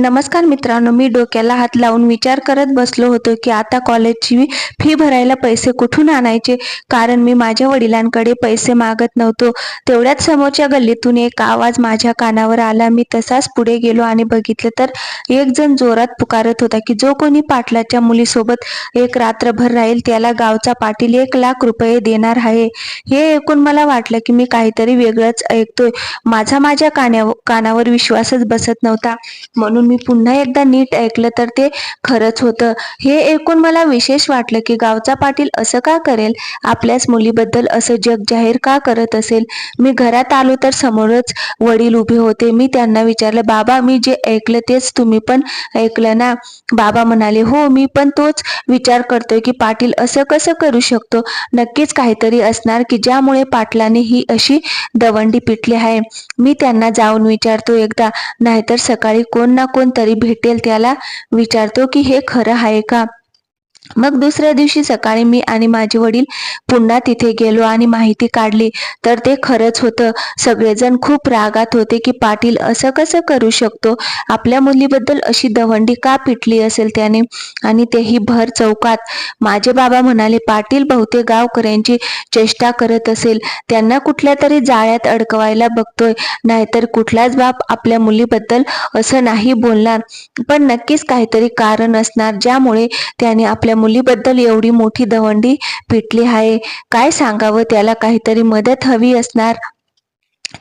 नमस्कार मित्रांनो मी डोक्याला हात लावून विचार करत बसलो होतो की आता कॉलेजची फी भरायला पैसे कुठून आणायचे? कारण मी माझ्या वडिलांकडे पैसे मागत नव्हतो. तेवढ्याच समोरच्या गल्लीतून एक आवाज माझ्या कानावर आला. मी तसाच पुढे गेलो आणि बघितलं तर एक जण जोरात पुकारत होता की जो कोणी पाटलाच्या मुलीसोबत एक रात्रभर राहील त्याला गावचा पाटील एक लाख रुपये देणार आहे. हे ऐकून मला वाटलं की मी काहीतरी वेगळंच ऐकतोय. माझा माझ्या कानावर कानावर विश्वासच बसत नव्हता. म्हणून मी पुन्हा एकदा नीट ऐकलं तर ते खरंच होतं. हे ऐकून मला विशेष वाटलं की गावचा पाटील असं का करेल? आपल्याच मुलीबद्दल असं जग जाहीर का करत असेल? मी घरात आलो तर समोरच वडील उभे होते. मी त्यांना विचारलं बाबा मी जे ऐकलं तेच तुम्ही पण ऐकलं ना? बाबा म्हणाले हो मी पण तोच विचार करतोय की पाटील असं कसं करू शकतो? नक्कीच काहीतरी असणार की ज्यामुळे पाटलाने ही अशी दवंडी पिटली आहे. मी त्यांना जाऊन विचारतो एकदा. नाहीतर सकाळी कोण ना कोण तरी भेटेल त्याला विचारतो की हे खरं आहे का? मग दुसऱ्या दिवशी सकाळी मी आणि माझे वडील पुन्हा तिथे गेलो आणि माहिती काढली. तर ते खरंच होतं. सगळेजण खूप रागात होते की पाटील असं कसं करू शकतो? आपल्या मुलीबद्दल अशी दवंडी का पिटली असेल त्याने? आणि तेही भर चौकात. माझे बाबा म्हणाले पाटील बहुतेक गावकऱ्यांची चेष्टा करत असेल. त्यांना कुठल्या तरी जाळ्यात अडकवायला बघतोय. नाहीतर कुठलाच बाप आपल्या मुलीबद्दल असं नाही बोलणार. पण नक्कीच काहीतरी कारण असणार ज्यामुळे त्याने आपल्या मुलीबद्दल एवढी मोठी दवंडी पिटली आहे. काय सांगावं? त्याला काहीतरी मदत हवी असणार.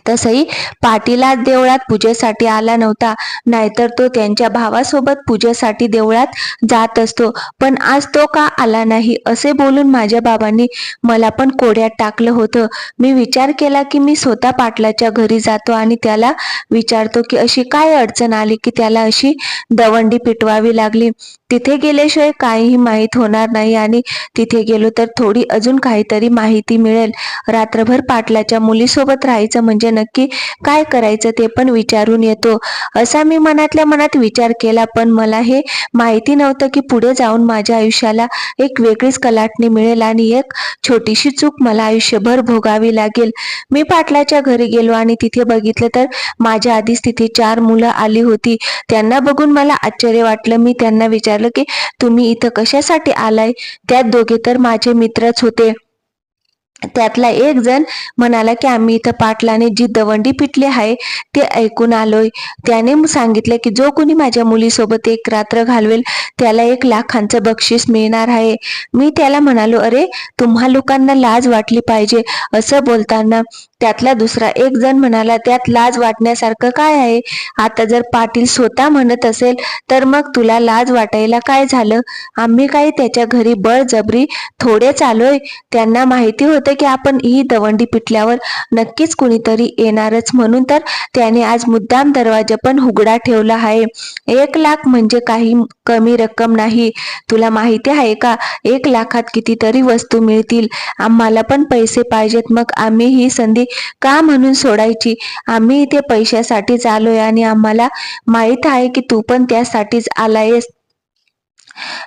तसही पाटीला देवळात पूजेसाठी आला नव्हता. नाहीतर तो त्यांच्या भावासोबत पूजेसाठी देवळात जात असतो. पण आज तो का आला नाही? असे बोलून माझ्या बाबांनी मला पण कोड्यात टाकलं होतं. मी विचार केला की मी स्वतः पाटलाच्या घरी जातो आणि त्याला विचारतो की अशी काय अडचण आली की त्याला अशी दवंडी पिटवावी लागली? तिथे गेल्याशिवाय काहीही माहीत होणार नाही आणि तिथे गेलो तर थोडी अजून काहीतरी माहिती मिळेल. रात्रभर पाटलाच्या मुलीसोबत राहायचं म्हणजे नक्की काय करायचं ते पण विचारून येतो. असा मी मनातल्या मनात विचार केला पण मला हे माहिती नव्हतं की पुढे जाऊन माझ्या आयुष्याला एक वेगळीच कलाटणी मिळेल आणि एक छोटीशी चूक मला आयुष्यभर भोगावी लागेल. मी पाटलाच्या घरी गेलो आणि तिथे बघितलं तर माझ्या आधीच तिथे चार मुलं आली होती. त्यांना बघून मला आश्चर्य वाटलं. मी त्यांना विचार विचारलं की तुम्ही इथं कशासाठी आलाय? त्यात दोघे तर माझे मित्रच होते. त्यातला एक जण म्हणाला की आम्ही इथं पाटलाने जी दवंडी पिटली आहे ते ऐकून आलोय. त्याने सांगितले की जो कोणी माझ्या मुलीसोबत एक रात्र घालवेल त्याला एक लाखांचं बक्षीस मिळणार आहे. मी त्याला म्हणालो अरे तुम्हा लोकांना लाज वाटली पाहिजे. असं बोलताना त्यातला दुसरा एक जण म्हणाला त्यात लाज वाटण्यासारखं काय आहे? आता जर पाटील स्वतः म्हणत असेल तर मग तुला लाज वाटायला काय झालं? आम्ही काही त्याच्या घरी बळजबरी थोडे चालोय त्यांना माहिती होतं की आपण ही दवंडी पिटल्यावर नक्कीच कुणीतरी येणारच. म्हणून तर त्याने आज मुद्दाम दरवाजा पण उघडा ठेवला आहे. एक लाख म्हणजे काही कमी रक्कम नाही. तुला माहिती आहे का? एक लाखात कितीतरी वस्तू मिळतील. आम्हाला पण पैसे पाहिजेत. मग आम्ही ही संधी का म्हणून सोडायची? आम्ही इथे पैशासाठीच आलोय आणि आम्हाला माहीत आहे की तू पण त्यासाठीच आलायस.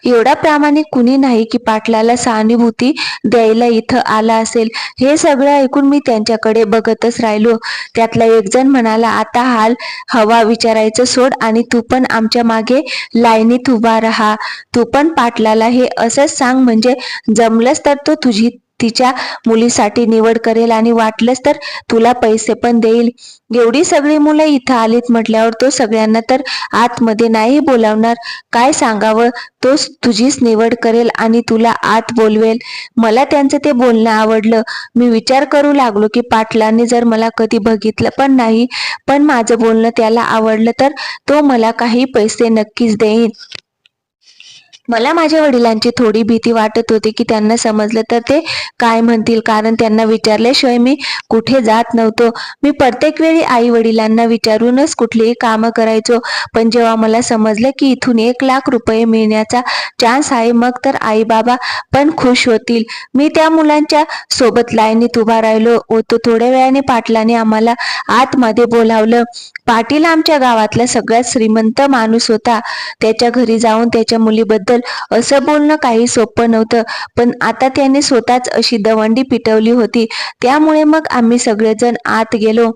एवढा प्रामाणिक कुणी नाही की पाटलाला सहानुभूती द्यायला इथं आला असेल. हे सगळं ऐकून मी त्यांच्याकडे बघतच राहिलो. त्यातला एक जण म्हणाला आता हाल हवा विचारायचं सोड आणि तू पण आमच्या मागे लाईनीत उभा राहा. तू पण पाटलाला हे असंच सांग म्हणजे जमलंच तर तो तुझी तिच्या मुलीसाठी निवड करेल आणि वाटलंच तर तुला पैसे पण देईल. एवढी सगळी मुलं इथं आलीत म्हटल्यावर तो सगळ्यांना तर आतमध्ये नाही बोलावणार. काय सांगावं? तोच तुझीच निवड करेल आणि तुला आत बोलवेल. मला त्यांचं ते बोलणं आवडलं. मी विचार करू लागलो की पाटलांनी जर मला कधी बघितलं पण नाही पण माझं बोलणं त्याला आवडलं तर तो मला काही पैसे नक्कीच देईन. मला माझ्या वडिलांची थोडी भीती वाटत होती की त्यांना समजलं तर ते काय म्हणतील. कारण त्यांना विचारल्याशिवाय मी कुठे जात नव्हतो. मी प्रत्येक वेळी आई वडिलांना विचारूनच कुठलीही कामं करायचो. पण जेव्हा मला समजलं की इथून एक लाख रुपये मिळण्याचा चान्स आहे मग तर आई बाबा पण खुश होतील. मी त्या मुलांच्या सोबत लाईनीत उभा राहिलो होतो. थोड्या वेळाने पाटलाने आम्हाला आतमध्ये बोलावलं. पाटील आमच्या गावातला सगळ्यात श्रीमंत माणूस होता. त्याच्या घरी जाऊन त्याच्या मुलीबद्दल असं बोलणं काही सोपं नव्हतं. पण आता त्याने स्वतःच अशी दवंडी पिटवली होती. त्यामुळे मग आम्ही सगळेजण आत गेलो.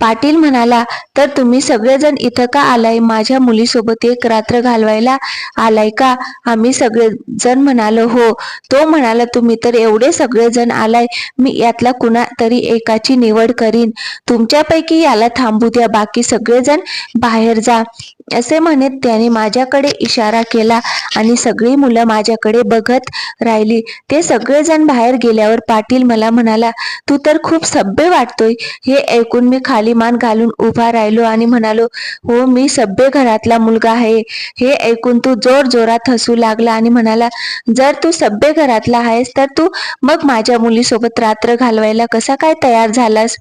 पाटील म्हणाला तर तुम्ही सगळेजण इथं का आलाय? माझ्या मुलीसोबत एक रात्र घालवायला आलाय का? आम्ही सगळेजण म्हणालो हो. तो म्हणाला तुम्ही तर एवढे सगळेजण आलाय मी यातला कुणा तरी एकाची निवड करीन. तुमच्यापैकी याला थांबू द्या बाकी सगळेजण बाहेर जा. असे म्हणत त्याने माझ्याकडे इशारा केला आणि सगळी मुलं माझ्याकडे बघत राहिली. ते सगळेजण बाहेर गेल्यावर पाटील मला म्हणाला तू तर खूप सभ्य वाटतोय. हे ऐकून मी खाली मान घालून उभा राहिलो आणि म्हणालो हो मी सभ्य घरातला मुलगा आहे. हे ऐकून तू जोर जोरात हसू लागला आणि म्हणाला जर तू सभ्य घरातला आहेस तर तू मग माझ्या मुलीसोबत रात्र घालवायला कसा काय तयार झालास?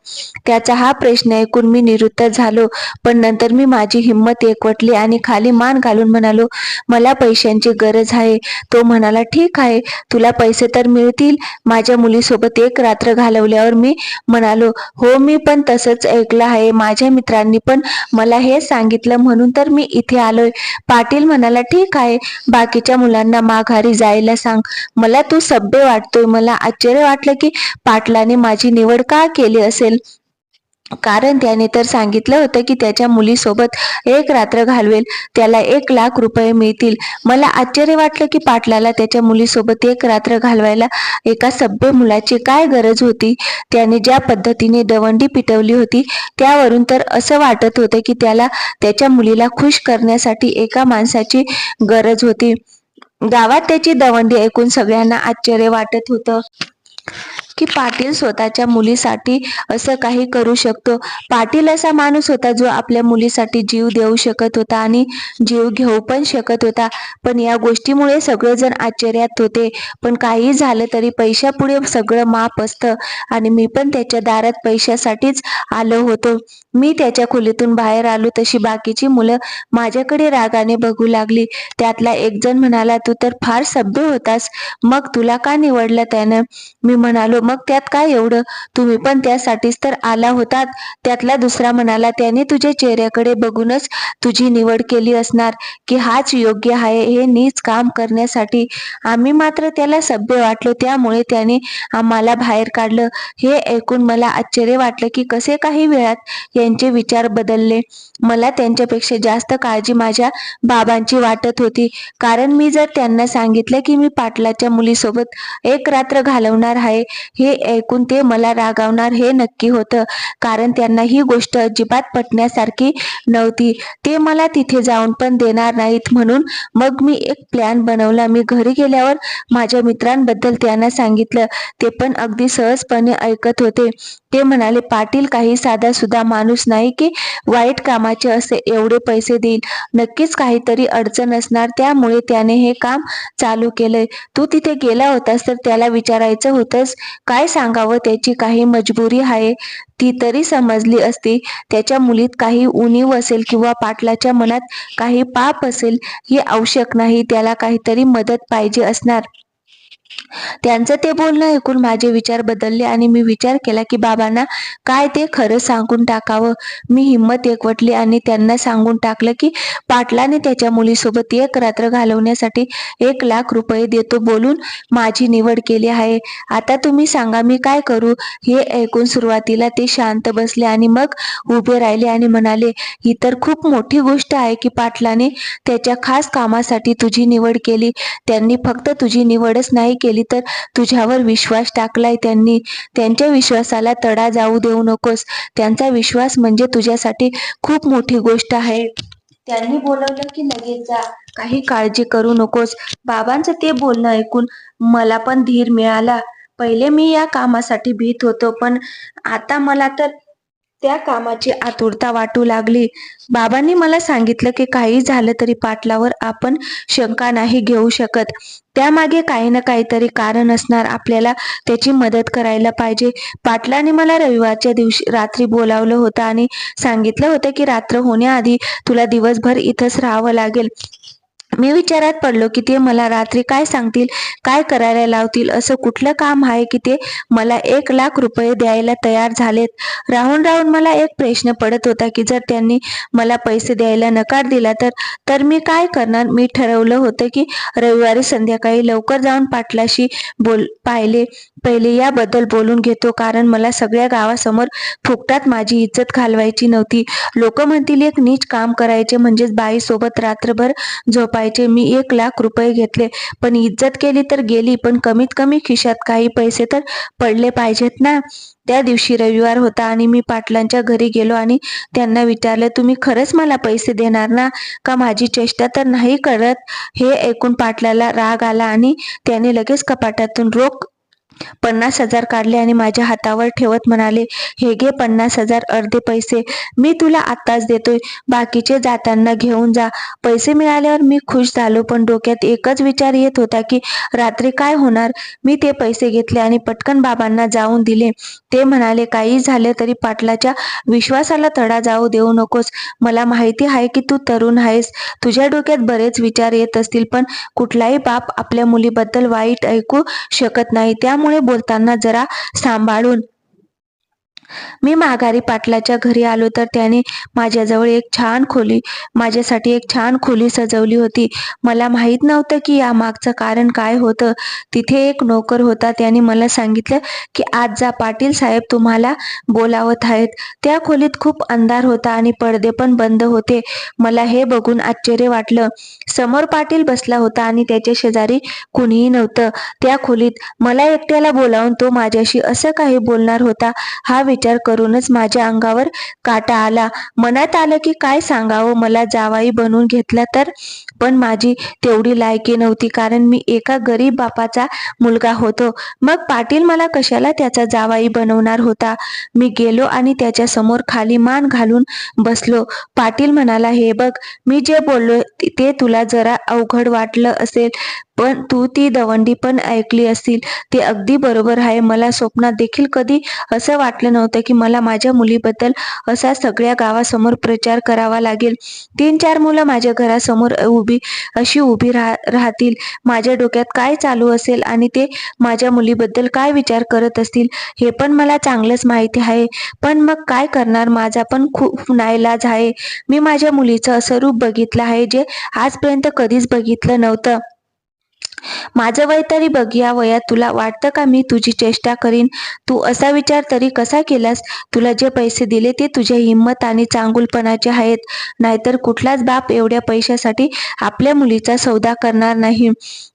त्याचा हा प्रश्न ऐकून मी निरुत्तर झालो. पण नंतर मी माझी हिंमत एकवटली आणि खाली मान घालून म्हणालो मला पैशांची गरज आहे. तो म्हणाला ठीक आहे तुला पैसे तर मिळतील. माझ्या मुलीसोबत एक रात्र घालवल्यावर मी म्हणालो हो मी पण तसंच ऐकलं आहे. माझ्या मित्रांनी पण मला हे सांगितलं म्हणून तर मी इथे आलोय. पाटील म्हणाला ठीक आहे. बाकीच्या मुलांना माघारी जायला सांग. मला तू सभ्य वाटतोय. मला आश्चर्य वाटलं की पाटलाने माझी निवड का केली असेल? कारण त्याने तर सांगितलं होतं की त्याच्या मुलीसोबत एक रात्र घालवेल त्याला एक लाख रुपये मिळतील. मला आश्चर्य वाटलं की पाटलाला त्याच्या मुलीसोबत एक रात्र घालवायला एका सभ्य मुलाची काय गरज होती? त्याने ज्या पद्धतीने दवंडी पिटवली होती त्यावरून तर असं वाटत होतं की त्याला त्याच्या मुलीला खुश करण्यासाठी एका माणसाची गरज होती. गावात त्याची दवंडी ऐकून सगळ्यांना आश्चर्य वाटत होतं. की पाटील स्वतःच्या मुलीसाठी असं काही करू शकतो. पाटील असा माणूस होता जो आपल्या मुलीसाठी जीव देऊ शकत होता आणि जीव घेऊ पण शकत होता. पण या गोष्टीमुळे सगळेजण आश्चर्यात होते. पण काही झालं तरी पैशापुढे सगळं माप असतं आणि मी पण त्याच्या दारात पैशासाठीच आलो होतो. मी त्याच्या खोलीतून बाहेर आलो तशी बाकीची मुलं माझ्याकडे रागाने बघू लागली. त्यातला एक जण म्हणाला तू तर फार सभ्य होतास. मग तुला का निवडलं त्यानं? मी म्हणालो मग त्यात काय एवढं? तुम्ही पण त्यासाठीच तर आला होतात. त्यातला दुसरा म्हणाला त्याने तुझ्या चेहऱ्याकडे बघूनच तुझी निवड केली असणार की हाच योग्य आहे हे नीच काम करण्यासाठी. आम्ही मात्र त्याला सभ्य वाटलो. त्यामुळे त्याने आम्हाला बाहेर काढलं. हे ऐकून मला आश्चर्य वाटलं की कसे काही वेळात यांचे विचार बदलले. मला त्यांच्यापेक्षा जास्त काळजी माझ्या बाबांची वाटत होती. कारण मी जर त्यांना सांगितलं की मी पाटलाच्या मुलीसोबत एक रात्र घालवणार आहे हे ऐकून ते मला रागावणार हे नक्की होतं. कारण त्यांना ही गोष्ट अजिबात पटण्यासारखी नव्हती. ते मला तिथे जाऊन पण देणार नाहीत म्हणून मग मी एक प्लॅन बनवला. मी घरी गेल्यावर माझ्या मित्रांबद्दल त्यांना सांगितलं. ते पण अगदी सहजपणे ऐकत होते. ते म्हणाले पाटील काही साधा सुद्धा माणूस नाही की वाईट कामाचे असे एवढे पैसे देईल. नक्कीच काहीतरी अडचण असणार. त्यामुळे त्याने हे काम चालू केलंय. तू तिथे गेला होतास तर त्याला विचारायचं होतंस काय सांगावं? त्याची काही मजबुरी आहे. ती तरी समजली असती. त्याच्या मुलीत काही उणीव असेल किंवा पाटलाच्या मनात काही पाप असेल हे आवश्यक नाही. त्याला काहीतरी मदत पाहिजे असणार. त्यांचं ते बोलणं ऐकून माझे विचार बदलले आणि मी विचार केला की बाबांना काय ते खरं सांगून टाकावं. मी हिंमत एकवटली आणि त्यांना सांगून टाकलं की पाटलाने त्याच्या मुलीसोबत एक रात्र घालवण्यासाठी एक लाख रुपये देतो बोलून माझी निवड केली आहे. आता तुम्ही सांगा मी काय करू? हे ऐकून सुरुवातीला ते शांत बसले आणि मग उभे राहिले आणि म्हणाले ही तर खूप मोठी गोष्ट आहे की पाटलाने त्याच्या खास कामासाठी तुझी निवड केली. त्यांनी फक्त तुझी निवडच नाही केली केली तर तुझ्यावर विश्वास टाकलाय त्यांनी. त्यांच्या विश्वासाला तडा जाऊ देऊ नकोस. त्यांचा विश्वास म्हणजे तुझ्यासाठी खूप मोठी गोष्ट आहे. त्यांनी बोलवलं की लगेच जा. काही काळजी करू नकोस. बाबांचं ते बोलणं ऐकून मला पण धीर मिळाला. पहिले मी या कामासाठी भीत होतो पण आता मला तर त्या कामाची आतुरता वाटू लागली. बाबांनी मला सांगितलं की काही झालं तरी पाटलावर आपण शंका नाही घेऊ शकत. त्यामागे काही ना काहीतरी कारण असणार. आपल्याला त्याची मदत करायला पाहिजे. पाटलाने मला रविवारच्या दिवशी रात्री बोलावलं होतं आणि सांगितलं होतं की रात्र होण्याआधी तुला दिवसभर इथंच राहावं लागेल. मी विचारात पडलो की ते मला रात्री काय सांगतील काय करायला लावतील असं कुठलं काम आहे की ते मला एक लाख रुपये द्यायला तयार झालेत? राहून राहून मला एक प्रश्न पडत होता की जर त्यांनी मला पैसे द्यायला नकार दिला तर तर मी काय करणार? मी ठरवलं होतं की रविवारी संध्याकाळी लवकर जाऊन पाटलाशी बोल पाहिले. पहिले याबद्दल बोलून घेतो. कारण मला सगळ्या गावासमोर फुकटात माझी इज्जत घालवायची नव्हती. लोक म्हणतील एक नीच काम करायचे म्हणजेच बाईसोबत रात्रभर झोपायचे. मी एक लाख रुपये घेतले. पण इज्जत केली तर गेली पण कमीत कमी खिशात काही पैसे तर पडले पाहिजेत ना. त्या दिवशी रविवार होता आणि मी पाटलांच्या घरी गेलो आणि त्यांना विचारले तुम्ही खरंच मला पैसे देणार ना? का माझी चेष्टा तर नाही करत? हे ऐकून पाटलाला राग आला आणि त्याने लगेच कपाटातून रोख पन्नास हजार काढले आणि माझ्या हातावर ठेवत म्हणाले हे घे पन्नास हजार अर्धे पैसे. मी तुला आत्ताच देतोय. बाकीचे जाताना घेऊन जा. पैसे मिळाल्यावर मी खुश झालो पण डोक्यात एकच विचार येत होता की रात्री काय होणार? मी ते पैसे घेतले आणि पटकन बाबांना जाऊन दिले. ते म्हणाले काही झाले तरी पाटलाच्या विश्वासाला तडा जाऊ देऊ नकोस. मला माहिती आहे की तू तरुण आहेस. तुझ्या डोक्यात बरेच विचार येत असतील पण कुठलाही बाप आपल्या मुलीबद्दल वाईट ऐकू शकत नाही. त्यामुळे बोलताना जरा सांभाळून मी माघारी पाटलाच्या घरी आलो तर त्याने माझ्याजवळ एक छान खोली माझ्यासाठी एक छान खोली सजवली होती. मला माहीत नव्हतं की या मागचं कारण काय होतं. तिथे एक नोकर होता. त्याने मला सांगितलं की आज जा पाटील साहेब तुम्हाला बोलावत आहेत. त्या खोलीत खूप अंधार होता आणि पडदे पण बंद होते. मला हे बघून आश्चर्य वाटलं. समोर पाटील बसला होता आणि त्याच्या शेजारी कुणीही नव्हतं. त्या खोलीत मला एकट्याला बोलावून तो माझ्याशी असं काही बोलणार होता? हा विचार करूनच माझ्या अंगावर काटा आला. मनात आलं की काय सांगावं? मला जावाई बनवून घेतला तर? पण माझी तेवढी लायकी नव्हती कारण मी एका गरीब बापाचा मुलगा होतो. मग पाटील मला कशाला त्याचा जावाई बनवणार होता? मी गेलो आणि त्याच्यासमोर खाली मान घालून बसलो. पाटील म्हणाला हे बघ मी जे बोललो ते तुला जरा अवघड वाटलं असेल. पण तू ती दवंडी पण ऐकली असतील. ते अगदी बरोबर आहे. मला स्वप्नात देखील कधी असं वाटलं नव्हतं की मला माझ्या मुलीबद्दल असा सगळ्या गावासमोर प्रचार करावा लागेल. तीन चार मुलं माझ्या घरासमोर उभी अशी उभी राह राहतील. माझ्या डोक्यात काय चालू असेल आणि ते माझ्या मुलीबद्दल काय विचार करत असतील हे पण मला चांगलंच माहिती आहे. पण मग काय करणार? माझा पण खूप नाईलाज आहे. मी माझ्या मुलीचं असं रूप बघितलं आहे जे आजपर्यंत कधीच बघितलं नव्हतं. माझं वय तरी बघ या वयात तुला वाटतं का मी तुझी चेष्टा करीन? तू असा विचार तरी कसा केलास? तुला जे पैसे दिले ते तुझ्या हिंमत आणि चांगुलपणाचे आहेत. नाहीतर कुठलाच बाप एवढ्या पैशासाठी आपल्या मुलीचा सौदा करणार नाही.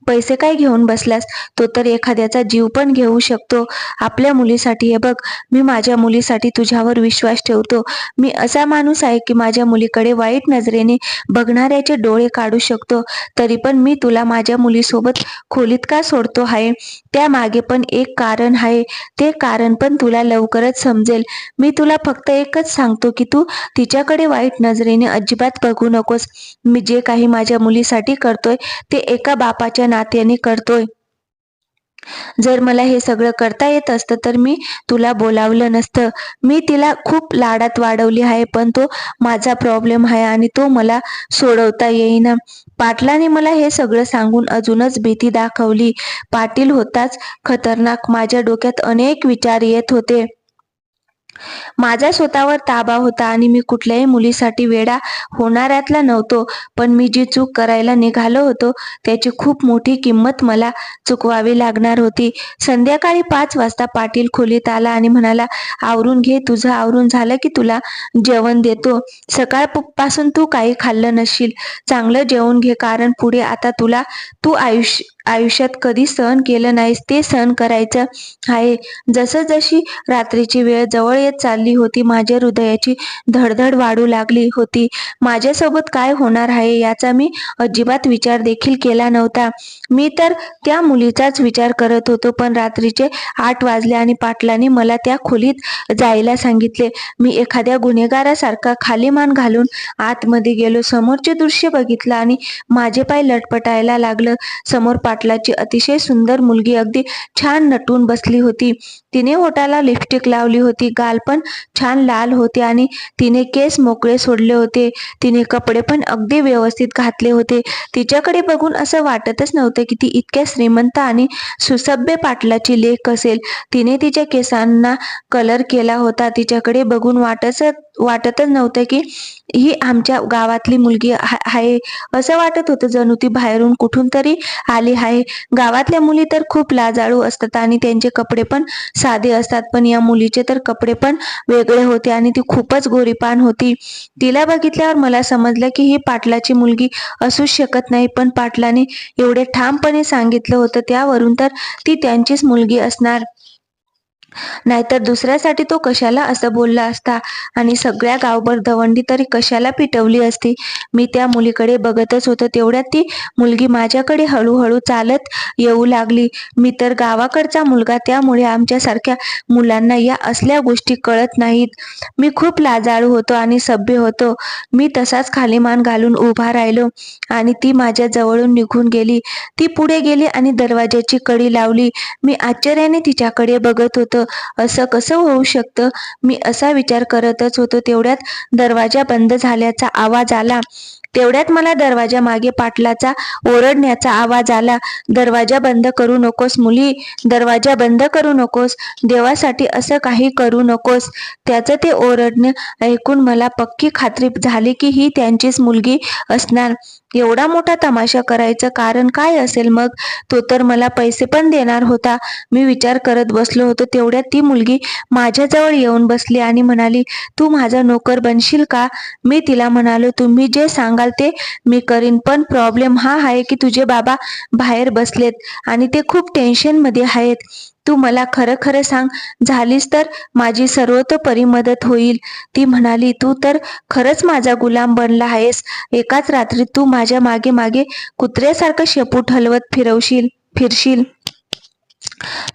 पैसे काय घेऊन बसलास? तो तर एखाद्याचा जीव पण घेऊ शकतो. आपल्या मुलीसाठी हे बघ मी माझ्या मुलीसाठी तुझ्यावर विश्वास ठेवतो. मी असा माणूस आहे की माझ्या मुलीकडे वाईट नजरेने बघणाऱ्याचे डोळे काढू शकतो. तरी पण मी तुला माझ्या मुलीसोबत खोलीत का सोडतो आहे त्या मागे पण एक कारण आहे ते कारण पण तुला लवकरच समजेल. मी तुला फक्त एकच सांगतो की तू तिच्याकडे वाईट नजरेने अजिबात बघू नकोस. मी जे काही माझ्या मुलीसाठी करतोय ते एका बापाच्या नात्याने करतोय. जर मला हे सगळं करता येत असतं तर मी तुला बोलावलं नसतं. मी तिला खूप लाडात वाढवली आहे पण तो माझा प्रॉब्लेम आहे आणि तो मला सोडवता येईना. पाटलाने मला हे सगळं सांगून अजूनच भीती दाखवली. पाटील होताच खतरनाक. माझ्या डोक्यात अनेक विचार येत होते. माझा स्वतःवर ताबा होता आणि मी कुठल्याही मुलीसाठी वेडा होणाऱ्यातला नव्हतो पण मी जी चूक करायला निघालो होतो त्याची खूप मोठी किंमत मला चुकवावी लागणार होती. संध्याकाळी पाच वाजता पाटील खोलीत आला आणि म्हणाला आवरून घे तुझं आवरून झालं की तुला जेवण देतो. सकाळपासून तू काही खाल्लं नसशील. चांगलं जेवण घे कारण पुढे आता तुला तू आयुष्य आयुष्यात कधी सहन केलं नाहीस ते सहन करायचं आहे. जसं जशी रात्रीची वेळ जवळ येत चालली होती माझ्या हृदयाची धडधड वाढू लागली होती. माझ्यासोबत काय होणार आहे याचा मी अजिबात विचार देखील केला नव्हता. मी तर त्या मुलीचाच विचार करत होतो पण रात्रीचे आठ वाजले आणि पाटलाने मला त्या खोलीत जायला सांगितले. मी एखाद्या गुन्हेगारासारखा खाली मान घालून आतमध्ये गेलो समोरचे दृश्य बघितलं आणि माझे पाय लटपटायला लागलं. समोर पाटलाची अतिशय सुंदर मुलगी अगदी छान नटून बसली होती. तिने ओठाला लिपस्टिक लावली होती. गाल पण छान लाल होते आणि तिने केस मोकळे सोडले होते. तिने कपडे पण अगदी व्यवस्थित घातले होते. तिच्याकडे बघून असं वाटतच नव्हतं की ती इतक्या श्रीमंत आणि सुसभ्य पाटलाची लेख असेल. तिने तिच्या केसांना कलर केला होता. तिच्याकडे बघून वाटच वाटतच नव्हतं की ही आमच्या गावातली मुलगी हा- आहे असं वाटत होतं जणू ती बाहेरून कुठून तरी आली आहे. गावातल्या मुली तर खूप लाजाळू असतात आणि त्यांचे कपडे पण साधे असतात पण या मुलीचे तर कपडे पण वेगळे होते आणि ती खूपच गोरीपान होती. तिला बघितल्यावर मला समजलं की ही पाटलाची मुलगी असूच शकत नाही पण पाटलाने एवढे ठामपणे सांगितलं होतं त्यावरून तर ती त्यांचीच मुलगी असणार. नाहीतर दुसऱ्यासाठी तो कशाला असं बोलला असता? आणि सगळ्या गावभर दवंडी तरी कशाला पिटवली असती? मी त्या मुलीकडे बघतच होतो तेवढ्यात ती मुलगी माझ्याकडे हळूहळू चालत येऊ लागली. मी तर गावाकडचा मुलगा त्यामुळे आमच्यासारख्या मुलांना या असल्या गोष्टी कळत नाहीत. मी खूप लाजाळू होतो आणि सभ्य होतो. मी तसाच खाली मान घालून उभा राहिलो आणि ती माझ्या जवळून निघून गेली. ती पुढे गेली आणि दरवाज्याची कडी लावली. मी आश्चर्याने तिच्याकडे बघत होतो. असं कसं होऊ शकतं? मी असा विचार करतच होतो. तेवढ्यात दरवाजा बंद झाल्याचा आवाज आला. तेवढ्यात मला दरवाजा मागे पाटलाचा ओरडण्याचा आवाज आला दरवाजा बंद करू नकोस मुली दरवाजा बंद करू नकोस देवासाठी असं काही करू नकोस. त्याचं ते ओरडणे ऐकून मला पक्की खात्री झाली की ही त्यांचीच मुलगी असणार. एवढा मोठा तमाशा करायचं कारण काय असेल मग? तो तर मला पैसे पण देणार होता. मी विचार करत बसलो होतो. तेवढ्यात ती मुलगी माझ्याजवळ येऊन बसली आणि म्हणाली तू माझा नोकर बनशील का? मी तिला म्हणालो तुम्ही जे सांगा सांगाल ते मी करीन. पण प्रॉब्लेम हा आहे की तुझे बाबा बाहेर बसलेत आणि ते खूप टेन्शनमध्ये आहेत. तू मला खरं खरं सांग. झालीस तर माझी सर्वतोपरी मदत होईल. ती म्हणाली तू तर खरंच माझा गुलाम बनला आहेस. एकाच रात्री तू माझ्या मागे मागे कुत्र्यासारखं शेपूट हलवत फिरवशील फिरशील.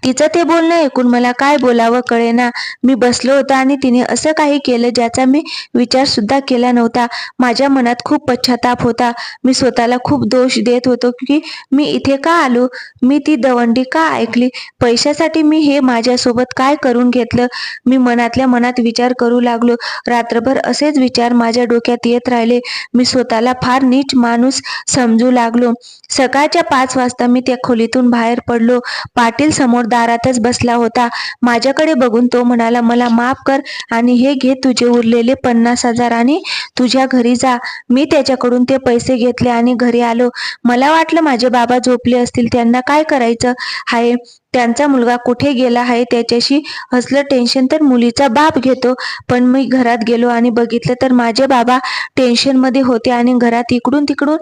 तिचं ते बोलणं ऐकून मला काय बोलावं कळेना. मी बसलो होतो आणि तिने असं काही केलं ज्याचा मी विचार सुद्धा केला नव्हता. माझ्या मनात खूप पश्चाताप होता. मी स्वतःला खूप दोष देत होतो की मी इथे का आलो? मी ती दवंडी का ऐकली? पैशासाठी मी हे माझ्यासोबत काय करून घेतलं? मी मनातल्या मनात विचार करू लागलो. रात्रभर असेच विचार माझ्या डोक्यात येत राहिले. मी स्वतःला फार नीच माणूस समजू लागलो. सकाळच्या पाच वाजता मी त्या खोलीतून बाहेर पडलो. पाटील समोर दारातच बसला होता. माझ्याकडे बघून तो म्हणाला मला माफ कर आणि हे घे तुझे उरलेले पन्नास हजार आणि तुझ्या घरी जा. मी त्याच्याकडून ते पैसे घेतले आणि घरी आलो. मला वाटलं माझे बाबा झोपले असतील. त्यांना काय करायचं? आहे त्यांचा मुलगा कुठे गेला आहे त्याच्याशी असलं टेन्शन तर मुलीचा बाप घेतो. पण मी घरात गेलो आणि बघितलं तर माझे बाबा टेन्शनमध्ये होते आणि घरात इकडून तिकडून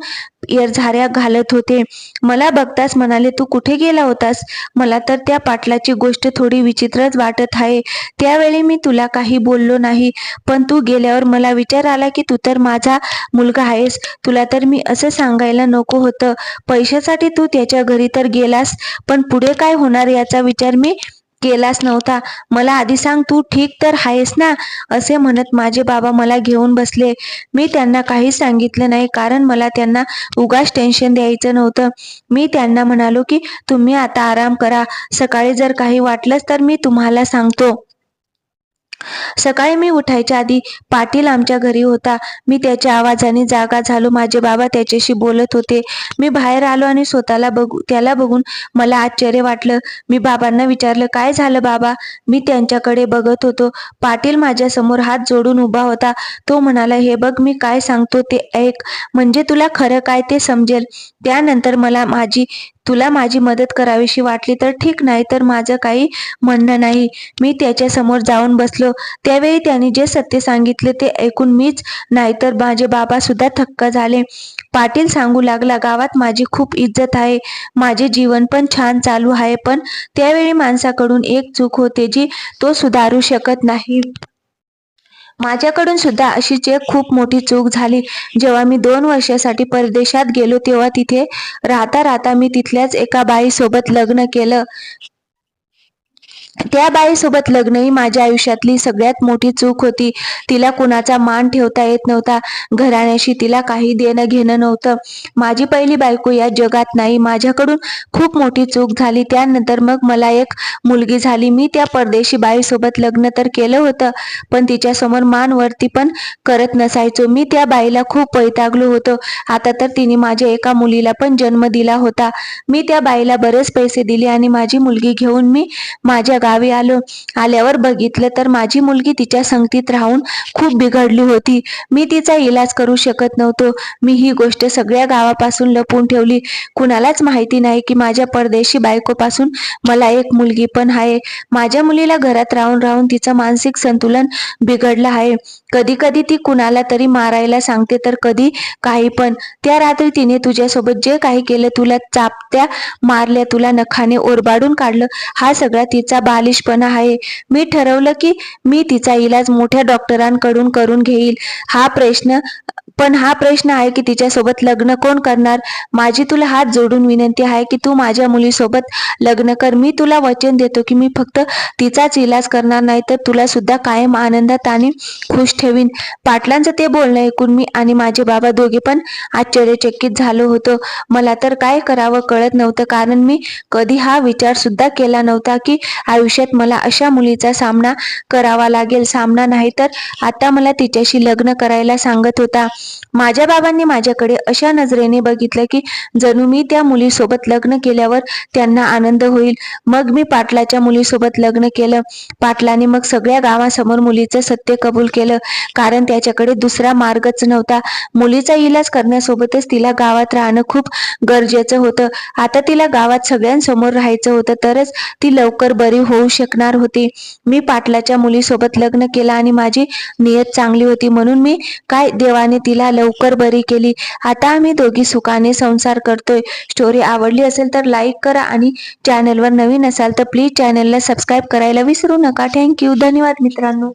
झाऱ्या घालत होते. मला बघताच म्हणाले तू कुठे गेला होतास? मला तर त्या पाटलाची गोष्ट थोडी विचित्रच वाटत आहे. त्यावेळी मी तुला काही बोललो नाही. पण तू गेल्यावर मला विचार आला की तू तर माझा मुलगा आहेस. तुला तर मी असं सांगायला नको होतं. पैशासाठी तू त्याच्या घरी तर गेलास. पण पुढे काय होणार? याचा विचार मी केलाच नव्हता. मला आधी सांग तू ठीक तर आहेस ना? असे म्हणत माझे बाबा मला घेऊन बसले. मी त्यांना काही सांगितलं नाही कारण मला त्यांना उगाच टेन्शन द्यायचं नव्हतं. मी त्यांना म्हणालो की तुम्ही आता आराम करा. सकाळी जर काही वाटलंच तर मी तुम्हाला सांगतो. सकाळी मी उठायच्या आधी पाटील आमच्या घरी होता. मी त्याच्या आवाजाने जागा झालो. माझे बाबा त्याच्याशी बोलत होते. मी बाहेर आलो आणि स्वतःला बघू त्याला बघून मला आश्चर्य वाटलं. मी बाबांना विचारलं काय झालं बाबा? मी त्यांच्याकडे बघत होतो. पाटील माझ्यासमोर हात जोडून उभा होता. तो म्हणाला हे बघ मी काय सांगतो ते ऐक. म्हणजे तुला खरं काय ते समजेल. त्यानंतर मला माझी तुला माझी मदत करावीशी वाटली तर ठीक नाही तर माझं काही म्हणणं नाही. मी त्याच्यासमोर जाऊन बसलो. त्यावेळी त्याने जे सत्य सांगितले ते ऐकून मीच नाहीतर माझे बाबा सुद्धा थक्क झाले. पाटील सांगू लागला गावात माझी खूप इज्जत आहे. माझे जीवन पण छान चालू आहे पण त्यावेळी माणसाकडून एक चूक होते जी तो सुधारू शकत नाही. माझ्याकडून सुद्धा अशीच एक खूप मोठी चूक झाली जेव्हा मी दोन वर्षासाठी परदेशात गेलो तेव्हा तिथे राहता राहता मी तिथल्याच एका बाईसोबत लग्न केलं. त्या बाईसोबत लग्न ही माझ्या आयुष्यातली सगळ्यात मोठी चूक होती. तिला कुणाचा मान ठेवता येत नव्हता. घराण्याशी तिला काही देणं घेणं नव्हतं. माझी पहिली बायको या जगात नाही. माझ्याकडून खूप मोठी चूक झाली. त्यानंतर मग मला एक मुलगी झाली. मी त्या परदेशी बाईसोबत लग्न तर केलं होतं पण तिच्यासमोर मान वरती पण करत नसायचो. मी त्या बाईला खूप वैतागलो होतो. आता तर तिने माझ्या एका मुलीला पण जन्म दिला होता. मी त्या बाईला बरेच पैसे दिले आणि माझी मुलगी घेऊन मी माझ्या गावी आलो. आल्यावर बघितलं तर माझी मुलगी तिच्या संगतीत राहून खूप बिघडली होती. मी तिचा इलाज करू शकत नव्हतो. मी ही गोष्ट सगळ्या गावापासून लपवून ठेवली. कुणालाच माहिती नाही की माझ्या परदेशी बायकोपासून मला एक मुलगी पण आहे. माझ्या मुलीला घरात राहून राहून तिचं मानसिक संतुलन बिघडलं आहे. कधी कधी ती कुणाला तरी मारायला सांगते तर कधी काही पण. त्या रात्री तिने तुझ्यासोबत जे काही केलं तुला चापत्या मारल्या तुला नखाने ओरबाडून काढलं हा सगळा तिचा मालिशपणा आहे. मी ठरवलं की मी तिचा इलाज मोठ्या डॉक्टरांकडून करून घेईल. हा प्रश्न पण हा प्रश्न आहे की तिच्यासोबत लग्न कोण करणार? माझी तुला हात जोडून विनंती आहे की तू माझ्या मुलीसोबत लग्न कर. मी तुला वचन देतो की मी फक्त तिचाच इलाज करणार नाही तर तुला सुद्धा कायम आनंदात आणि खुश ठेवीन. पाटलांचं ते बोलणं ऐकून मी आणि माझे बाबा दोघे पण आश्चर्यचकित झालो होतो. मला तर काय करावं कळत नव्हतं कारण मी कधी हा विचार सुद्धा केला नव्हता की आयुष्यात मला अशा मुलीचा सामना करावा लागेल. सामना नाही तर आता मला तिच्याशी लग्न करायला सांगत होता. माझ्या बाबांनी माझ्याकडे अशा नजरेने बघितलं की जणू मी त्या मुलीसोबत लग्न केल्यावर त्यांना आनंद होईल. मग मी पाटलाच्या मुलीसोबत लग्न केलं. पाटलाने मग सगळ्या गावासमोर मुलीचं सत्य कबूल केलं. कारण त्याच्याकडे दुसरा मार्गच नव्हता. मुलीचा इलाज करण्यासोबतच तिला गावात राहणं खूप गरजेचं होतं. आता तिला गावात सगळ्यांसमोर राहायचं होतं तरच ती लवकर बरी होऊ शकणार होती. मी पाटलाच्या मुलीसोबत लग्न केलं आणि माझी नियत चांगली होती. म्हणून मी काय देवाने तिला तिला लवकर बरी केली. आता आम्ही दोघी सुखाने संसार करतोय. स्टोरी आवडली असेल तर लाईक करा आणि चॅनलवर नवीन असाल तर प्लीज चॅनलला सबस्क्राईब करायला विसरू नका. थँक्यू धन्यवाद मित्रांनो.